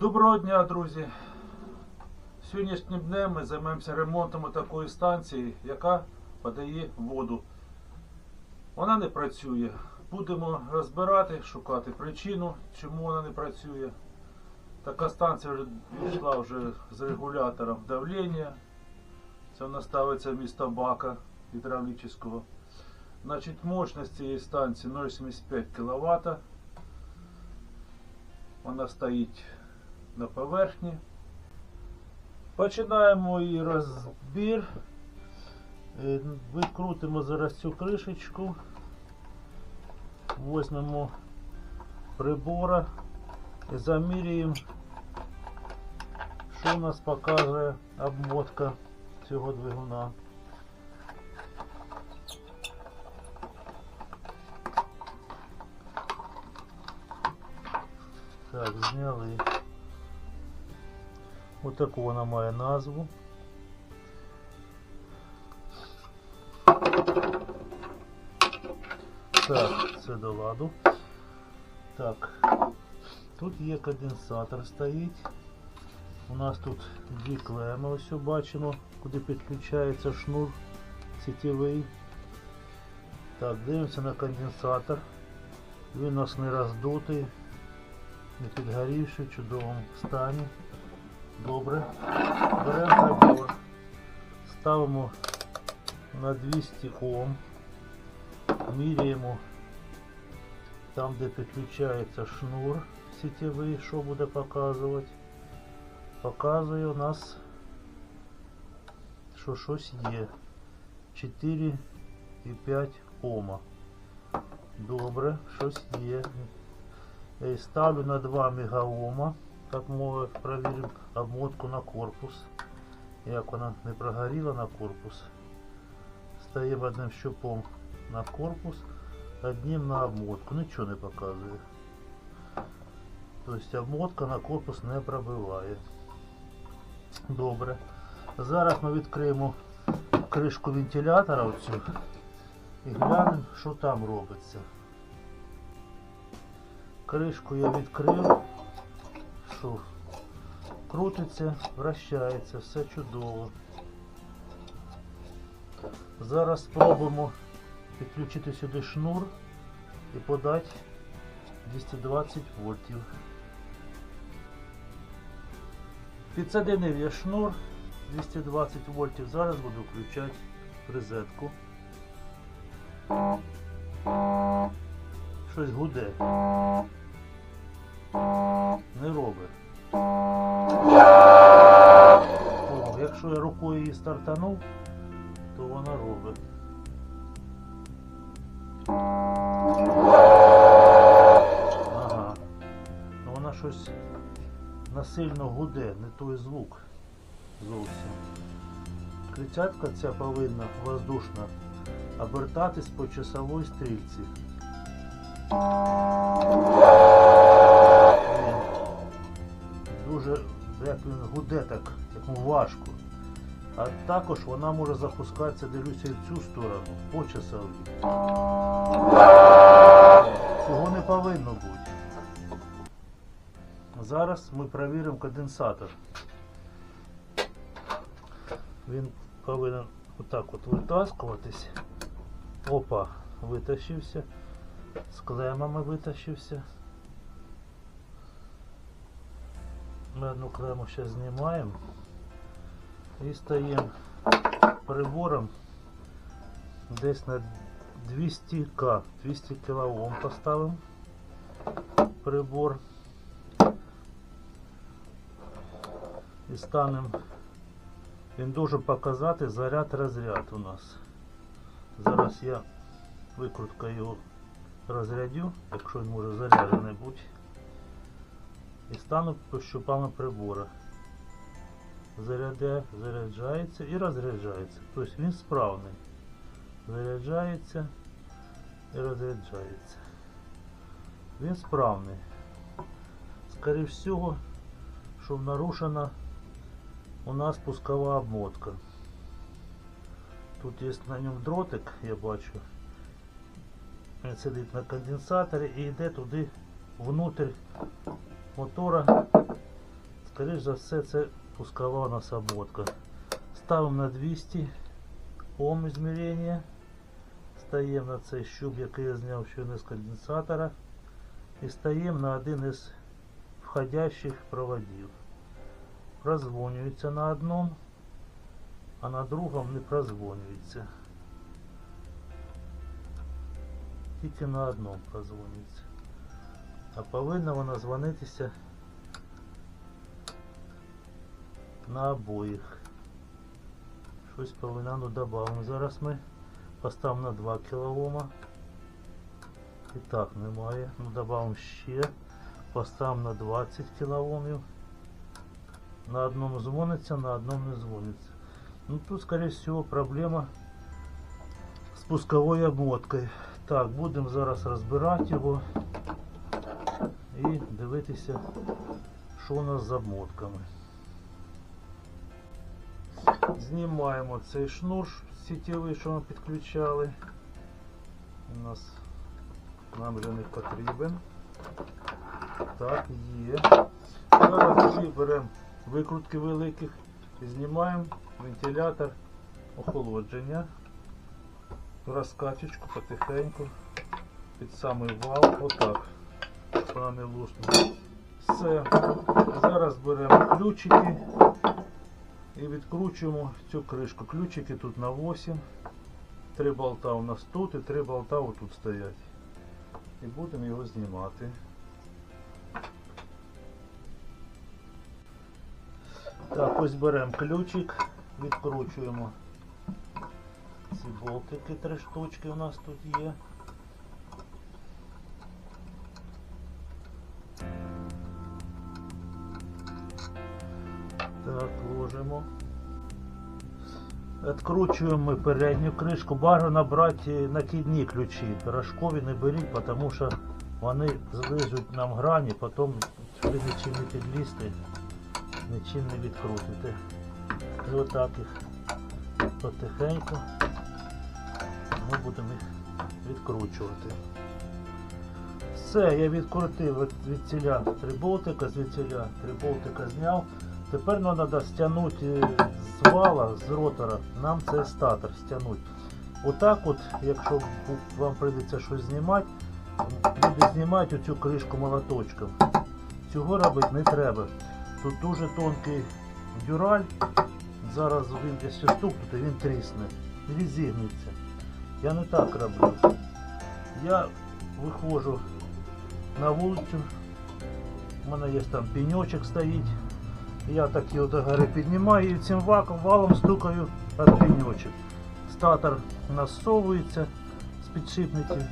Доброго дня, друзі! Сьогоднішнім днем ми займемося ремонтом такої станції, яка подає воду. Вона не працює. Будемо розбирати, шукати причину, чому вона не працює. Така станція вже йшла вже з регулятором давлення. Це вона ставиться місто Бака гідравлічного. Значить, мощність цієї станції 0,75 кВт. Вона стоїть на поверхні. Починаємо її розбір. Е, Викрутимо зараз цю кришечку. Візьмемо прибора і заміряємо, що у нас показує обмотка цього двигуна. Так, зняли. Отаку вона має назву. Так, це до ладу. Так, тут є конденсатор стоїть. У нас тут дві клеми, ось бачимо, куди підключається шнур сетєвий. Так, дивимося на конденсатор. Він у нас не роздутий, не підгорівший, в чудовому стані. Добре. Беремо прибор. Ставимо на 200 Ом. Міряємо там, де підключається шнур сетєвий, що буде показувати. Показує у нас, що щось є. 4,5 Ома. Добре, щось є. Е, Ставлю на 2 мегаома. Так мовити, провіримо обмотку на корпус. Як вона не прогоріла на корпус. Стаємо одним щупом на корпус, одним на обмотку. Нічого не показує. Тобто обмотка на корпус не пробиває. Добре. Зараз ми відкриємо кришку вентилятора оцю і глянемо, що там робиться. Кришку я відкрив. Що? Крутиться, вращається, все чудово. Зараз спробуємо підключити сюди шнур і подати 220 вольтів. Підсоединив я шнур 220 вольтів. Зараз буду включати розетку. Щось гуде. Якщо я рукою її стартанув, то вона робить. Ага. Ну вона щось насильно гуде, не той звук зовсім. Тридцятка ця повинна воздушна обертатись по часовій стрільці. Дуже як він гуде так, як важко. А також вона може запускатися, дивлюся, і в цю сторону, по часовій. Цього не повинно бути. Зараз ми перевіримо конденсатор. Він повинен отак от витаскуватись. Опа, витащився. З клемами витащився. Ми одну клему зараз знімаємо і стаємо прибором десь на 200к, 200 кОм поставимо прибор і станемо. Він дуже показати заряд розряд у нас. Зараз я викрутка його розрядю, якщо він може заряджений бути. І стану по щупами прибора. Заряде, заряджається і розряджається. Тобто він справний. Заряджається і розряджається. Він справний. Скоріше всього, що нарушена у нас пускова обмотка. Тут є на ньому дротик, я бачу. Він сидить на конденсаторі і йде туди внутрь мотора Скоріше за все, це пускова у нас обмотка. Ставимо на 200 Ом измерення. Стаємо на цей щуп, який я зняв щойно з конденсатора. І стаємо на один із входящих проводів. Прозвонюється на одному, а на другому не прозвонюється. Тільки на одному прозвонюється. А повинна вона дзвонитися на обоїх. Щось повинна, ну добавимо. Зараз ми поставимо на 2 кОм. І так немає. Ну добавимо ще. Поставимо на 20 кОм. На одному дзвониться, на одному не дзвониться. Ну тут, скорее всего, проблема з пусковою обмоткою. Так, будемо зараз розбирати його і дивитися, що у нас з обмотками. Знімаємо цей шнур сітєвий, що ми підключали. У нас нам вже не потрібен. Так, є. Зараз беремо викрутки великих і знімаємо вентилятор охолодження. Розкачечку потихеньку під самий вал. Отак. Все. Зараз беремо ключики і відкручуємо цю кришку. Ключики тут на 8. Три болта у нас тут і три болта отут стоять. І будемо його знімати. Так, ось беремо ключик, відкручуємо ці болтики, три штучки у нас тут є. Откручуємо ми передню кришку. Бажано брати накидні ключі. Пирожкові не беріть, тому що вони злижуть нам грані, потім ви нічим не підлізти, нічим не відкрутите. І отак їх потихеньку ми будемо їх відкручувати. Все, я відкрутив від, ціля три болтика, звідціля три болтика зняв. Тепер треба стягнути з вала, з ротора, нам це статор стягнути. Отак от, якщо вам прийдеться щось знімати, буде знімати оцю кришку молоточком. Цього робити не треба. Тут дуже тонкий дюраль. Зараз він десь стукнути, він трісне, він зігнеться. Я не так роблю. Я виходжу на вулицю. У мене є там пеньочок стоїть. Я так його до гори піднімаю і цим валом стукаю пеньочок. Статор насовується з підшипників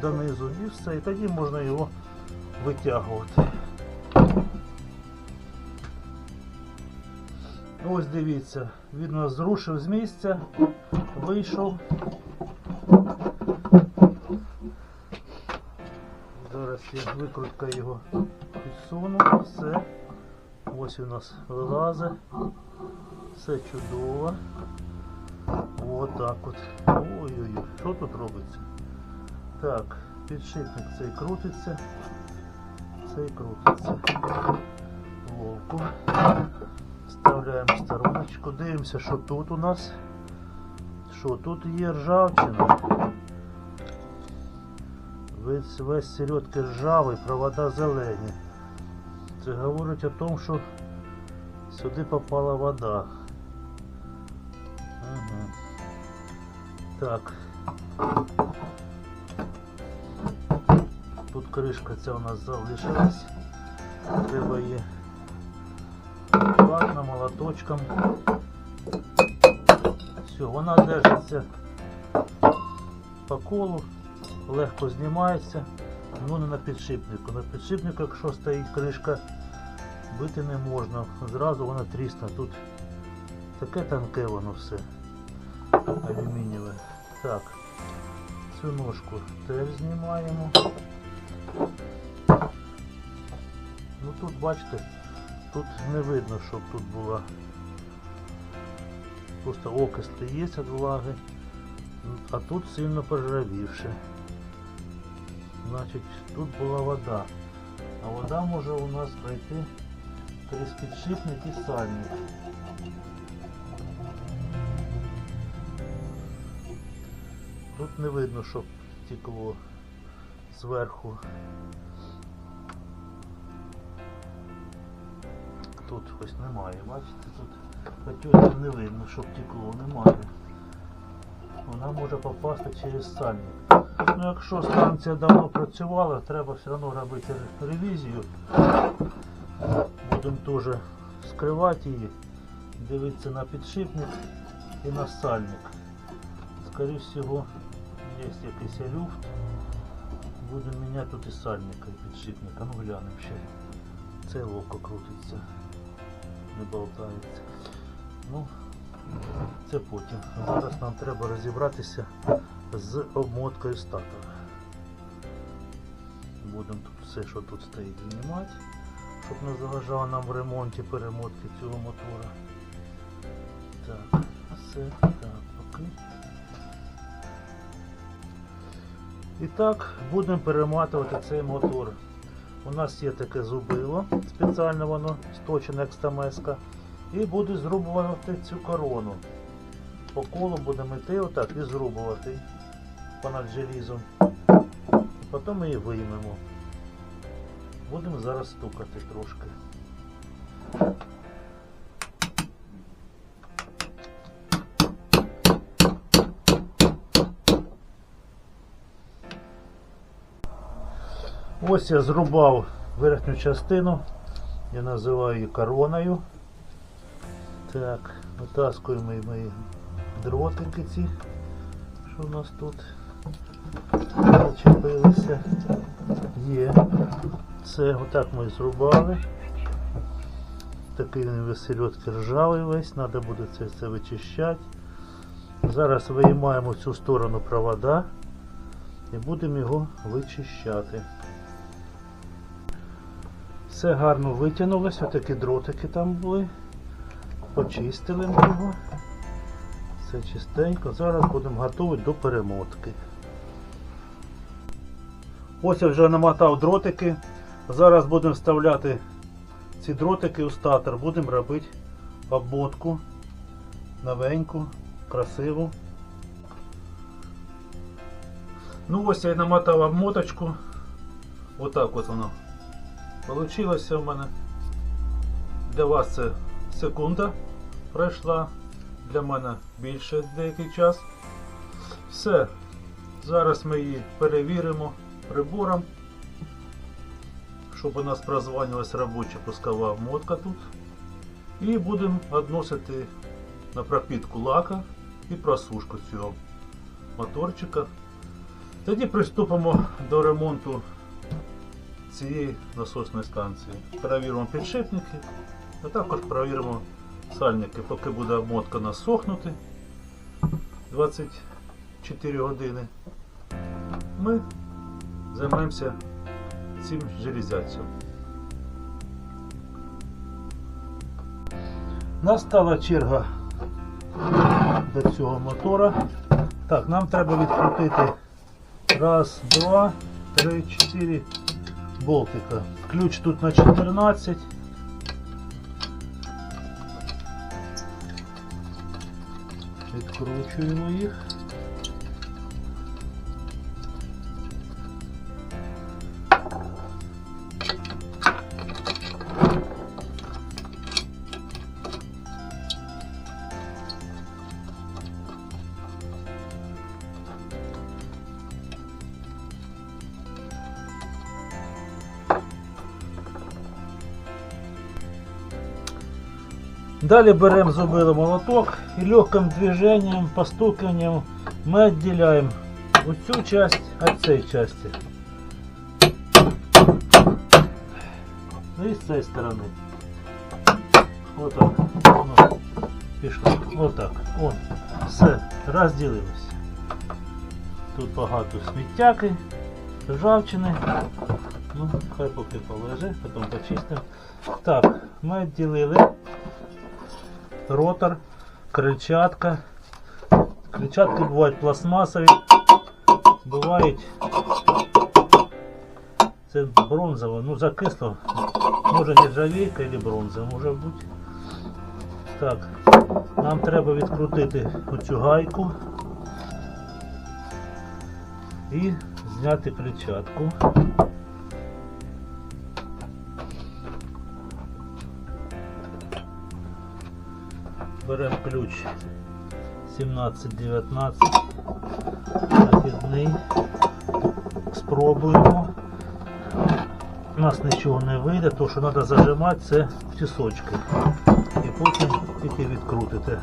донизу і все. І тоді можна його витягувати. Ось дивіться, нас зрушив з місця, вийшов. Зараз я викрутка його підсуну, все. Ось у нас вилазить. Все чудово. Отак от. Ой-ой-ой, що тут робиться? Так, підшипник цей крутиться. Цей крутиться. Вовку. Вставляємо в стороночку. Дивимося, що тут у нас. Що тут є ржавчина. Весь, весь середки ржавий, провода зелені. Це говорить о тому, що сюди попала вода. Угу. Так. Тут кришка ця у нас залишилась. Треба її аккуратно молоточком. Все, вона держиться по колу, легко знімається, ну не на підшипнику. На підшипнику, якщо стоїть кришка, бити не можна. Зразу вона трісне. Тут таке тонке воно все. Алюмінієве. Так, цю ножку теж знімаємо. Ну тут бачите, тут не видно, щоб тут була. Просто окисли є від влаги, а тут сильно проржавівше. Значить, тут була вода. А вода може у нас пройти Через підшипник і сальник. Тут не видно, щоб текло зверху. Тут ось немає, бачите, тут потьоків не видно, щоб текло, немає. Вона може попасти через сальник. Ну, якщо станція давно працювала, треба все одно робити ревізію. Будемо теж скривати її, дивитися на підшипник і на сальник. Скоріше всього, є якийсь люфт. Будемо міняти тут і сальника, і підшипника. Ну глянемо ще. Це ловко крутиться, не болтається. Ну, це потім. Зараз нам треба розібратися з обмоткою статора. Будемо тут все, що тут стоїть, знімати, щоб не заважало нам в ремонті перемотки цього мотора. Так, все, так, поки. І так, будемо перематувати цей мотор. У нас є таке зубило, спеціально воно сточене як. І буду зрубувати цю корону. По колу будемо йти отак і зрубувати понад желізом. Потім ми її виймемо. Будемо зараз стукати трошки. Ось я зрубав верхню частину, я називаю її короною. Так, витаскуємо мої дротики ці, що у нас тут зачепилися. Є. Це отак ми зрубали. Такий він веселютки ржавий весь, треба буде це все вичищати. Зараз виймаємо цю сторону провода і будемо його вичищати. Все гарно витягнулося, такі дротики там були. Почистили ми його. Все чистенько. Зараз будемо готувати до перемотки. Ось я вже намотав дротики. Зараз будемо вставляти ці дротики у статор. Будемо робити обмотку новеньку, красиву. Ну ось я намотав обмоточку. Отак от воно. Получилося в мене. Для вас це секунда пройшла, для мене більше деякий час. Все. Зараз ми її перевіримо прибором, щоб у нас прозванювалася робоча пускова мотка тут. І будемо відносити на пропітку лака і просушку цього моторчика. Тоді приступимо до ремонту цієї насосної станції. Перевіримо підшипники, а також перевіримо сальники, поки буде обмотка насохнути 24 години. Ми займемося цим железячим. Настала черга до цього мотора. Так, нам треба відкрутити раз, два, три, чотири болтика. Ключ тут на 14. Відкручуємо їх. Далее берем зубило молоток и легким движением, постукиванием мы отделяем вот цю часть от цієї части. Ну и с цієї стороны. Вот так. Воно пішло. Вот так. О, все, розділилось. Тут багато сміттяки, ржавчини. Ну, хай поки полежить, потім почистимо. Так, ми відділили ротор, крильчатка. Крильчатки бувають пластмасові, бувають Це бронзово, ну закисло. Може нержавійка або бронза, може бути. Так, нам треба відкрутити оцю гайку і зняти кричатку. Беремо ключ 17-19 західний. Спробуємо. У нас нічого не вийде, то що треба зажимати це в тісочки. І потім тільки відкрутити.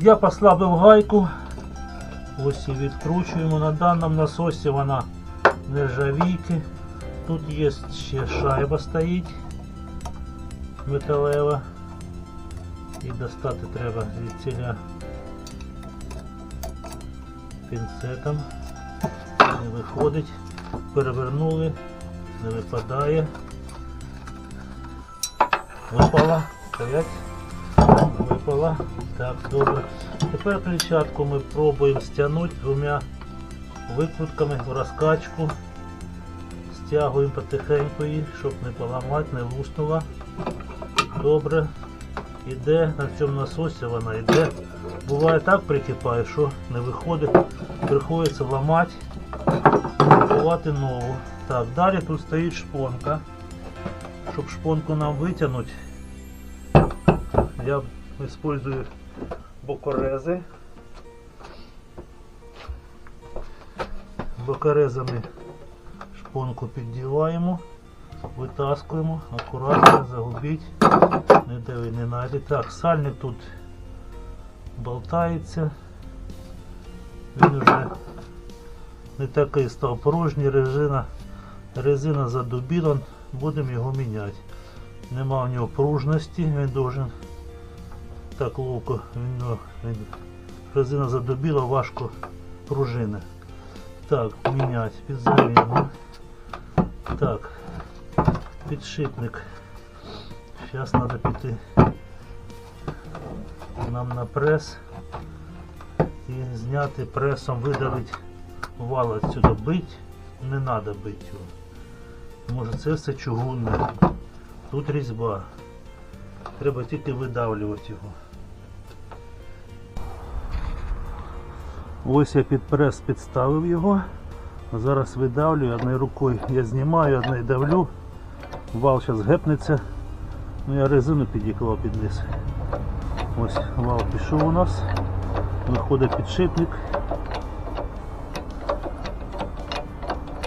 Я послабив гайку. Ось і відкручуємо. На даному насосі вона нержавійки. Тут є ще шайба стоїть металева. І достати треба звідсіля пінцетом. Не виходить. Перевернули, не випадає. Випала. Стоять. Випала. Так, добре. Тепер клітчатку ми пробуємо стягнути двома викрутками в розкачку. Стягуємо потихеньку її, щоб не поламати, не луснула. Добре. Іде на цьому насосі вона йде. Буває так прикипає, що не виходить. Приходиться ламати, купувати нову. Так, далі тут стоїть шпонка. Щоб шпонку нам витягнути, я використовую бокорези. Бокорезами шпонку піддіваємо, витаскуємо, акуратно, загубіть, ніде ви не знайдете. Так, сальник тут болтається. Він вже не такий став порожній резина. Резина задубіла, будемо його міняти. Нема в нього пружності, він должен так ловко, він, ну, він, резина задубіла, важко пружини. Так, міняти під. Так, підшипник. Зараз треба піти нам на прес і зняти пресом, видавити вал отсюда бить. Не треба бити його. Може це все чугунне. Тут різьба. Треба тільки видавлювати його. Ось я під прес підставив його. Зараз видавлюю, одною рукою я знімаю, одною давлю. Вал зараз гепнеться. Ну я резину підіклав під низ. Ось вал пішов у нас. Виходить підшипник.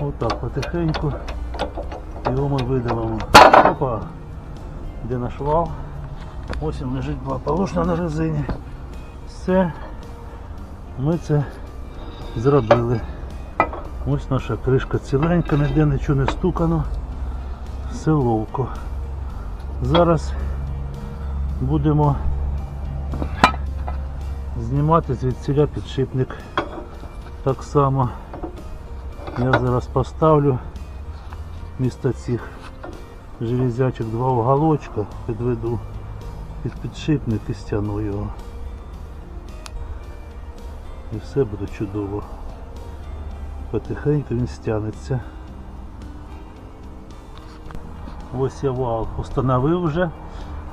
Отак потихеньку. Його ми видавимо. Опа! Де наш вал? Ось він лежить благополучно на резині. Все. Ми це зробили. Ось наша кришка ціленька, ніде нічого не стукано. Все. Зараз будемо знімати звідсіля підшипник. Так само я зараз поставлю вмісто цих железячок два уголочка, підведу під підшипник і стягну його. І все буде чудово. Потихеньку він стягнеться. Ось я вал установив вже.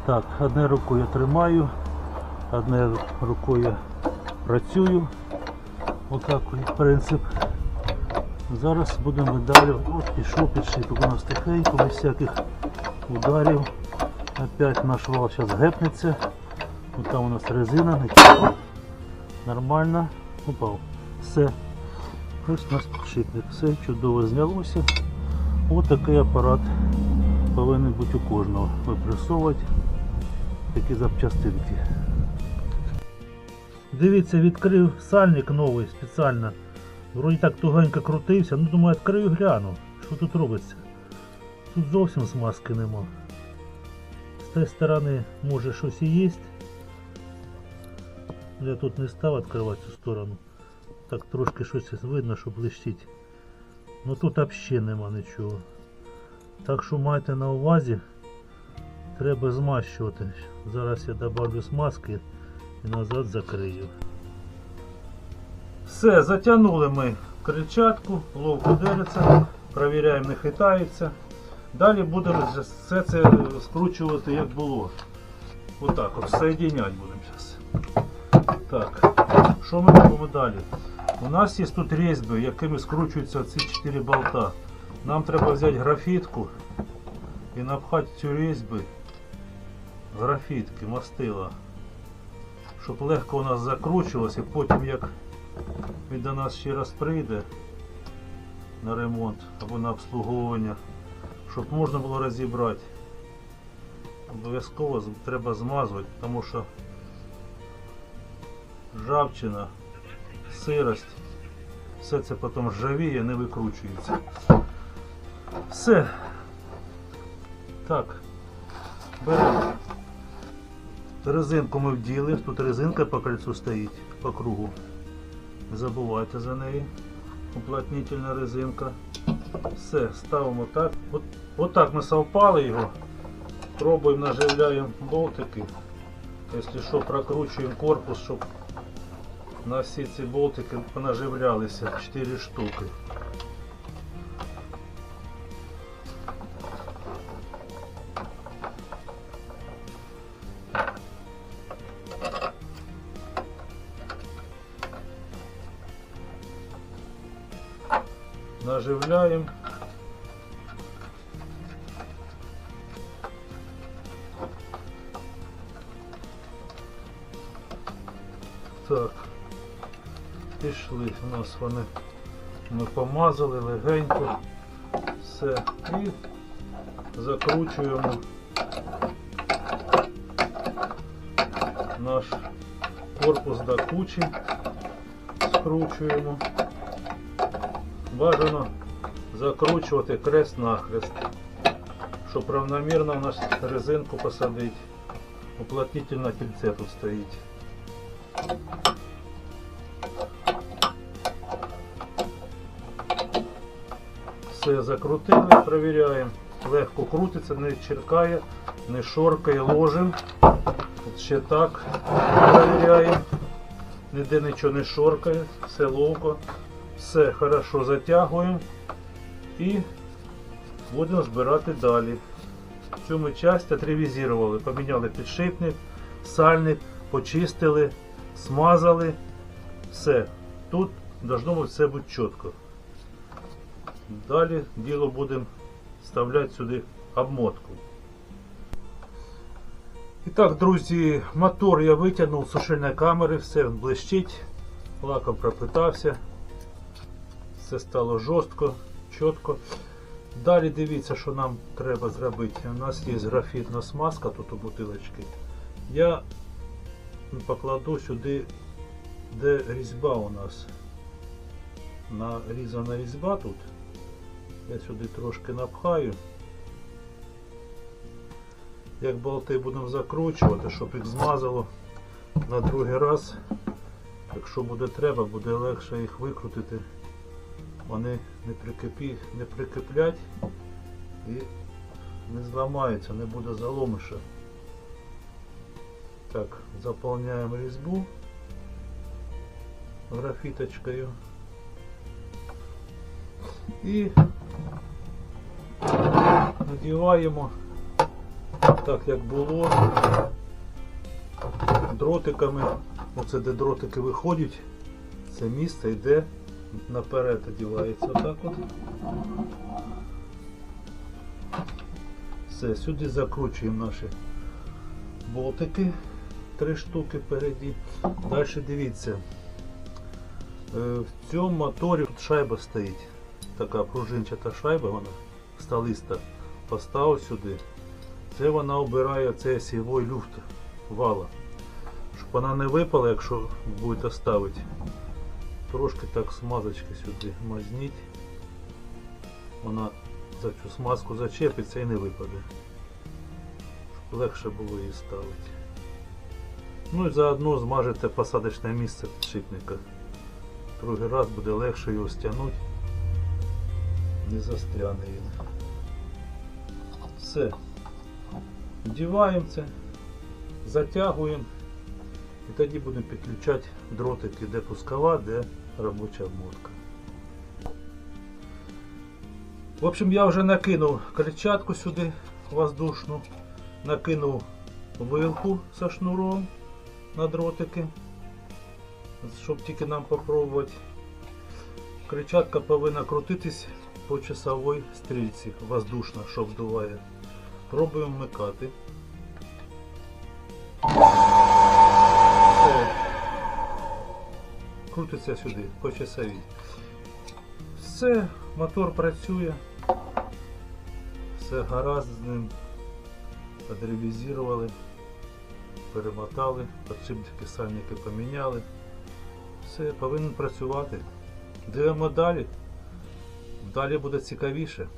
Так, одною рукою тримаю, одною рукою працюю. Отак принцип. Зараз будемо видалювати. От пішов підшипок у нас тихенько, без всяких ударів. Опять наш вал зараз гепнеться. От там у нас резина. Нормально. Упав. Все. Ось у нас підшипник. Все чудово знялося. Ось такий апарат повинен бути у кожного. Випресовувати такі запчастинки. Дивіться, відкрив сальник новий спеціально. Вроді так тугенько крутився, ну думаю, відкрию гляну, що тут робиться. Тут зовсім смазки нема. З тієї сторони може щось і є. Я тут не став відкривати цю сторону. Так трошки щось видно, що блищить. Ну тут взагалі нема нічого. Так що майте на увазі, треба змащувати. Зараз я добавлю смазки і назад закрию. Все, затягнули ми крильчатку, ловко держиться, перевіряємо, не хитається. Далі будемо все це скручувати як було. Отак от, соєдиняти будемо зараз. Так, що ми робимо далі? У нас є тут різьби, якими скручуються ці 4 болта. Нам треба взяти графітку і напхати цю різьби графітки, мастила, щоб легко у нас закручувалося, і потім як він до нас ще раз прийде на ремонт або на обслуговування, щоб можна було розібрати. Обов'язково треба змазувати, тому що ржавчина, сирость, все це потім ржавіє, не викручується. Все. Так. Беремо. Резинку ми вділи, тут резинка по кольцу стоїть по кругу. Не забувайте за неї. Уплотнительна резинка. Все, ставимо так. От, отак ми совпали його. Пробуємо, наживляємо болтики. Якщо що, прокручуємо корпус, щоб на всі ці болтики понаживлялися 4 штуки. Помазали легенько. Все. І закручуємо наш корпус до кучі. Скручуємо. Бажано закручувати крест-нахрест, щоб равномірно у нас резинку посадити. Уплотнительне кільце тут стоїть. Все закрутили, перевіряємо. Легко крутиться, не черкає, не шоркає, ложимо. Ще так перевіряємо. Ніде нічого не шоркає, все ловко. Все хорошо затягуємо і будемо збирати далі. Цю ми часть отревізували, поміняли підшипник, сальник, почистили, смазали. Все. Тут должно все бути чітко. Далі діло будемо вставляти сюди обмотку. І так, друзі, мотор я витягнув з сушильної камери, все блищить, лаком пропитався. Все стало жорстко, чітко. Далі дивіться, що нам треба зробити. У нас є графітна смазка тут у бутилочці. Я покладу сюди, де різьба у нас. Нарізана різьба тут. Я сюди трошки напхаю. Як болти будемо закручувати, щоб їх змазало на другий раз. Якщо буде треба, буде легше їх викрутити. Вони не, прикипі, не прикиплять і не зламаються, не буде заломиша. Так, заповняємо різьбу графіточкою. І надіваємо так як було дротиками. Оце де дротики виходять, це місце йде наперед одівається отак от. Все, сюди закручуємо наші болтики, три штуки впереді. Далі дивіться. Е, В цьому моторі тут шайба стоїть. Така пружинчата шайба, вона сталиста. Поставив сюди. Це вона обирає цей сівой люфт вала. Щоб вона не випала, якщо будете ставити. Трошки так смазочки сюди мазніть. Вона за цю смазку зачепиться і не випаде. Щоб легше було її ставити. Ну і заодно змажете посадочне місце підшипника. Другий раз буде легше його стягнути. Не застряне він. Все. Вдіваємо це, затягуємо і тоді будемо підключати дротики, де пускова, де робоча обмотка. В общем, я вже накинув кричатку сюди воздушну, накинув вилку со шнуром на дротики, щоб тільки нам попробувати. Кричатка повинна крутитись по часовій стрільці, воздушна, що вдуває. Пробуємо вмикати. Все. Крутиться сюди, по часовій. Все, мотор працює. Все гаразд з ним. Подревізували, перемотали, подшипники сальники поміняли. Все, повинен працювати. Дивимо далі. Далі буде цікавіше.